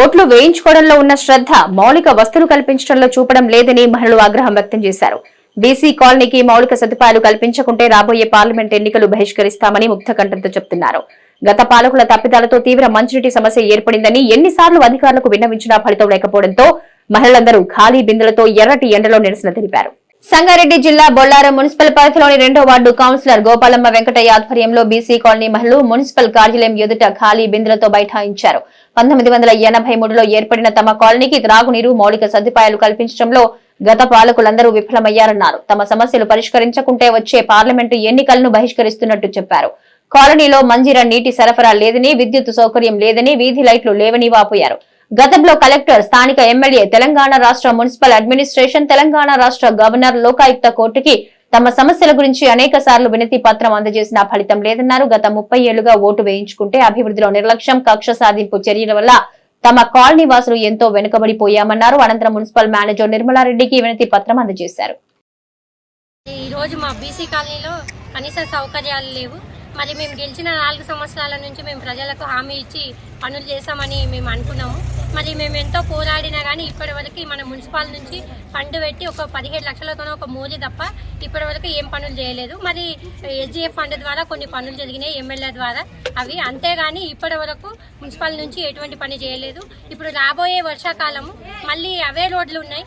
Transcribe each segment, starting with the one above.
ఓట్లు వేయించుకోవడంలో ఉన్న శ్రద్ధ మౌలిక వస్తువులు కల్పించడంలో చూపడం లేదని మహిళలు ఆగ్రహం వ్యక్తం చేశారు. బీసీ కాలనీకి మౌలిక సదుపాయాలు కల్పించకుంటే రాబోయే పార్లమెంట్ ఎన్నికలు బహిష్కరిస్తామని ముక్తకంఠంతో చెప్తున్నారు. గత పాలకుల తప్పిదాలతో తీవ్ర మంచినీటి సమస్య ఏర్పడిందని ఎన్నిసార్లు అధికారులకు విన్నవించినా ఫలితం లేకపోవడంతో మహిళలందరూ ఖాళీ బిందులతో ఎర్రటి ఎండలో నిరసన తెలిపారు. సంగారెడ్డి జిల్లా బొల్లారం మున్సిపల్ పరిధిలోని రెండో వార్డు కౌన్సిలర్ గోపాలమ్మ వెంకటయ్య ఆధ్వర్యంలో బీసీ కాలనీ మహిళలు మున్సిపల్ కార్యాలయం ఎదుట ఖాళీ బిందులతో బైఠాయించారు. పంతొమ్మిది వందల ఎనభై మూడులో ఏర్పడిన తమ కాలనీకి త్రాగునీరు మౌలిక సదుపాయాలు కల్పించడంలో గత పాలకులందరూ విఫలమయ్యారన్నారు. తమ సమస్యలు పరిష్కరించకుంటే వచ్చే పార్లమెంటు ఎన్నికలను బహిష్కరిస్తున్నట్టు చెప్పారు. కాలనీలో మంజీర నీటి సరఫరా లేదని విద్యుత్ సౌకర్యం లేదని వీధి లైట్లు లేవని వాపోయారు. గతంలో కలెక్టర్ స్థానిక ఎమ్మెల్యే తెలంగాణ రాష్ట్ర మున్సిపల్ అడ్మినిస్ట్రేషన్ తెలంగాణ రాష్ట్ర గవర్నర్ లోకాయుక్త కోర్టుకి తమ సమస్యల గురించి అనేక సార్లు వినతి పత్రం అందజేసినా ఫలితం లేదన్నారు. గత ముప్పై ఏళ్ళుగా ఓటు వేయించుకుంటే అభివృద్ధిలో నిర్లక్ష్యం కక్ష సాధింపు చర్యల వల్ల తమ కాలనీ వాసులు ఎంతో వెనుకబడిపోయామన్నారు. అనంతరం మున్సిపల్ మేనేజర్ నిర్మలారెడ్డికి వినతి పత్రం అందజేశారు. ఈ రోజు మా బీసీ కాలనీలో కనీస సౌకర్యాలు లేవు. మరి మేము గెలిచిన నాలుగు సంవత్సరాల నుంచి మేము ప్రజలకు హామీ ఇచ్చి పనులు చేశామని మేము అనుకున్నాము. మరి మేము ఎంతో పోరాడినా కానీ ఇప్పటి వరకు మన మున్సిపాల్ నుంచి ఫండ్ పెట్టి ఒక పదిహేడు లక్షలతోనే ఒక మోజీ తప్ప ఇప్పటి వరకు ఏం పనులు చేయలేదు. మరి ఎస్జిఎఫ్ ఫండ్ ద్వారా కొన్ని పనులు జరిగినాయి ఎమ్మెల్యే ద్వారా. అవి అంతేగాని ఇప్పటి వరకు మున్సిపల్ నుంచి ఎటువంటి పని చేయలేదు. ఇప్పుడు రాబోయే వర్షాకాలము మళ్ళీ అవే రోడ్లు ఉన్నాయి.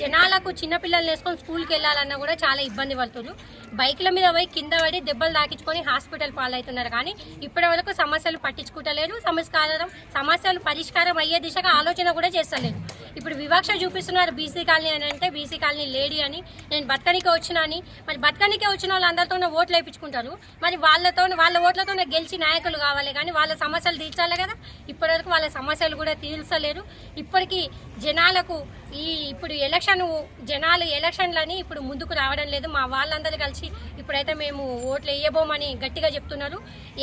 జనాలకు చిన్న వేసుకొని స్కూల్కి వెళ్ళాలన్నా కూడా చాలా ఇబ్బంది పడుతున్నారు బైక్ల మీద పోయి కింద పడి దెబ్బలు తాకించుకొని హాస్పిటల్ పాలవుతున్నారు. కానీ ఇప్పటి వరకు సమస్యలు పట్టించుకుంటలేరు సమస్కారం సమస్యలు పరిష్కారం అయ్యే దిశగా ఆలోచన కూడా చేస్తలేదు. ఇప్పుడు వివక్ష చూపిస్తున్నారు బీసీ కాలనీ అని అంటే బీసీ కాలనీ లేడీ అని. నేను బతకనికే వచ్చిన అని. మరి బతకనికే వచ్చిన వాళ్ళందరితోనే ఓట్లు వేయించుకుంటారు. మరి వాళ్ళతో వాళ్ళ ఓట్లతోనే గెలిచి నాయకులు కావాలి కానీ వాళ్ళ సమస్యలు తీర్చాలి కదా. ఇప్పటివరకు వాళ్ళ సమస్యలు కూడా తీర్చలేరు ఇప్పటికీ జనాలకు ఈ ఇప్పుడు ఎలక్షన్ జనాలు ఎలక్షన్లని ఇప్పుడు ముందుకు రావడం లేదు. మా వాళ్ళందరూ కలిసి ఇప్పుడైతే మేము ఓట్లు వేయబోమని గట్టిగా చెప్తున్నారు.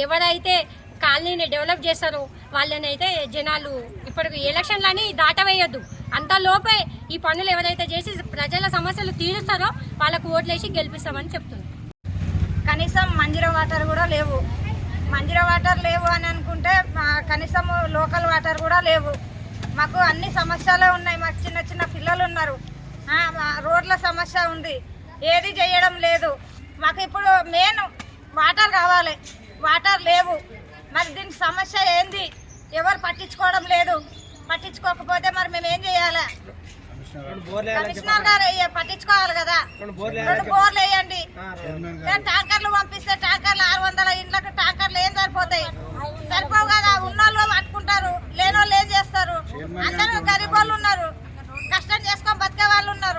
ఎవరైతే కాలనీని డెవలప్ చేస్తారో వాళ్ళని అయితే జనాలు ఇప్పటికి ఎలక్షన్లని దాటవేయద్దు. అంత లోపే ఈ పనులు ఎవరైతే చేసి ప్రజల సమస్యలు తీరుస్తారో వాళ్ళకు ఓట్లేసి గెలిపిస్తామని చెప్తున్నారు. కనీసం మంజీర వాటర్ కూడా లేవు. మంజీర వాటర్ లేవు అని అనుకుంటే కనీసం లోకల్ వాటర్ కూడా లేవు. మాకు అన్ని సమస్యలే ఉన్నాయి. మాకు చిన్న చిన్న పిల్లలు ఉన్నారు. రోడ్ల సమస్య ఉంది. ఏది చేయడం లేదు. మాకు ఇప్పుడు మెయిన్ వాటర్ కావాలి. వాటర్ లేవు. మరి దీని సమస్య ఏంది? ఎవరు పట్టించుకోవడం లేదు. పట్టించుకోకపోతే మరి మేము ఏం చేయాలి? కమిషనర్ గారు పట్టించుకోవాలి కదా? రెండు బోర్లు వేయండి. నేను ట్యాంకర్లు పంపిస్తే ట్యాంకర్లు ఆరు వందల ఇండ్లకు ట్యాంకర్లు ఏం సరిపోతాయి? సరిపోవు కదా? ఉన్నోళ్ళు పట్టుకుంటారు. లేనోళ్ళు ఏం చేస్తారు? అందరూ గరీబ్ ఉన్నారు. కష్టం చేసుకొని బతికే వాళ్ళు ఉన్నారు.